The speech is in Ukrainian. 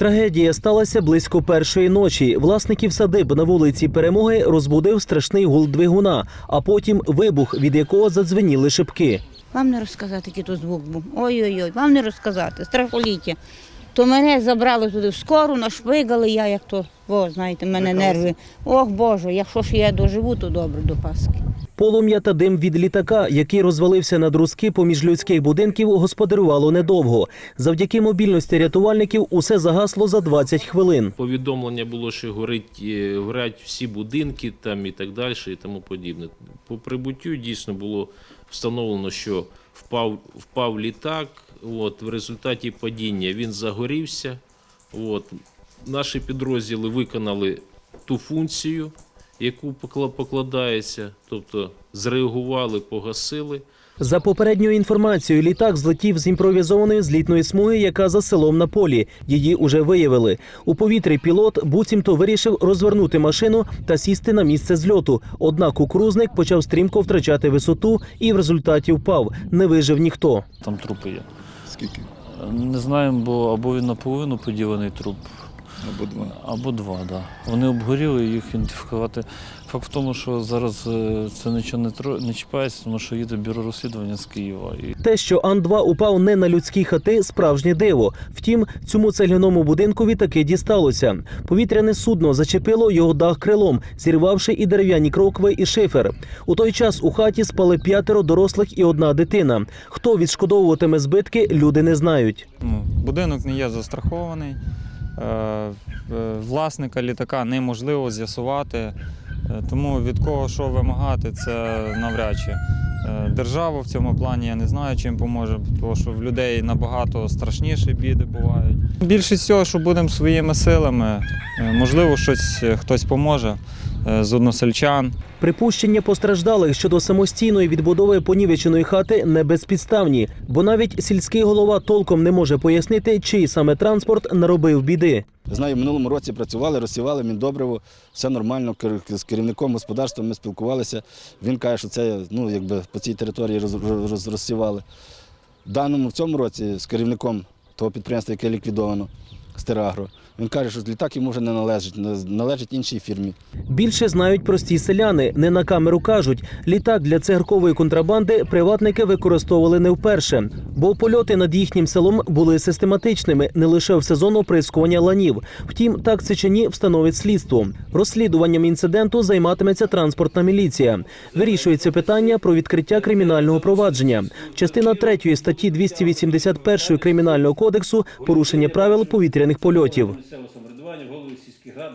Трагедія сталася близько першої ночі. Власників садиб на вулиці Перемоги розбудив страшний гул двигуна, а потім вибух, від якого задзвеніли шибки. Вам не розказати, який то звук був. Ой-ой-ой, вам не розказати, страхоліття. То мене забрали туди в скору, нашпигали, я як то, о, знаєте, в мене нерви. Ох Боже, якщо ж я доживу, то добре до Пасхи. Полум'я та дим від літака, який розвалився на друзки поміж людських будинків, господарювало недовго. Завдяки мобільності рятувальників усе загасло за 20 хвилин. Повідомлення було, що горить, е, горять всі будинки там і так далі, і тому подібне. По прибуттю дійсно було встановлено, що впав, впав літак. От, в результаті падіння він загорівся. От, наші підрозділи виконали ту функцію, яку покла- покладається, тобто зреагували, погасили. За попередньою інформацією, літак злетів з імпровізованої злітної смуги, яка за селом на полі. Її уже виявили. У повітрі пілот буцімто вирішив розвернути машину та сісти на місце зльоту. Однак кукурузник почав стрімко втрачати висоту і в результаті впав. Не вижив ніхто. Там трупи є. Скільки? Не знаємо, бо або він наполовину поділений труп, Або два. або два, да. Вони обгоріли їх ідентифікувати. Факт в тому, що зараз е, це нічого не, тро- не чіпається, тому що їде бюро розслідування з Києва. І Те, що Ан-2 упав не на людські хати, справжнє диво. Втім, цьому цегляному будинкові таки дісталося. Повітряне судно зачепило його дах крилом, зірвавши і дерев'яні крокви, і шифер. У той час у хаті спали п'ятеро дорослих і одна дитина. Хто відшкодовуватиме збитки, люди не знають. Ну, будинок не є застрахований. Е, е, Власника літака неможливо з'ясувати, е, тому від кого що вимагати, це навряд чи. Держава в цьому плані я не знаю, чим поможе, тому що в людей набагато страшніші біди бувають. Більшість всього, що будемо своїми силами, можливо, щось хтось поможе з односельчан. Припущення постраждалих щодо самостійної відбудови понівеченої хати не безпідставні, бо навіть сільський голова толком не може пояснити, чий саме транспорт наробив біди. Знаю, в минулому році працювали, розсівали міндобриво, все нормально. З керівником господарства ми спілкувалися. Він каже, що це ну, якби по цій території роз, роз, розсівали. В даному в цьому році з керівником того підприємства, яке ліквідовано, Стерагро, він каже, що літак йому вже не належить, належить іншій фірмі. Більше знають прості селяни. Не на камеру кажуть, літак для цигаркової контрабанди приватники використовували не вперше, бо польоти над їхнім селом були систематичними не лише в сезон оприскування ланів. Втім, так це чи ні встановить слідство. Розслідуванням інциденту займатиметься транспортна міліція. Вирішується питання про відкриття кримінального провадження. Частина 3 статті 281 кримінального кодексу порушення правил повітряних польотів. місцевого самоврядування, голови сільських рад,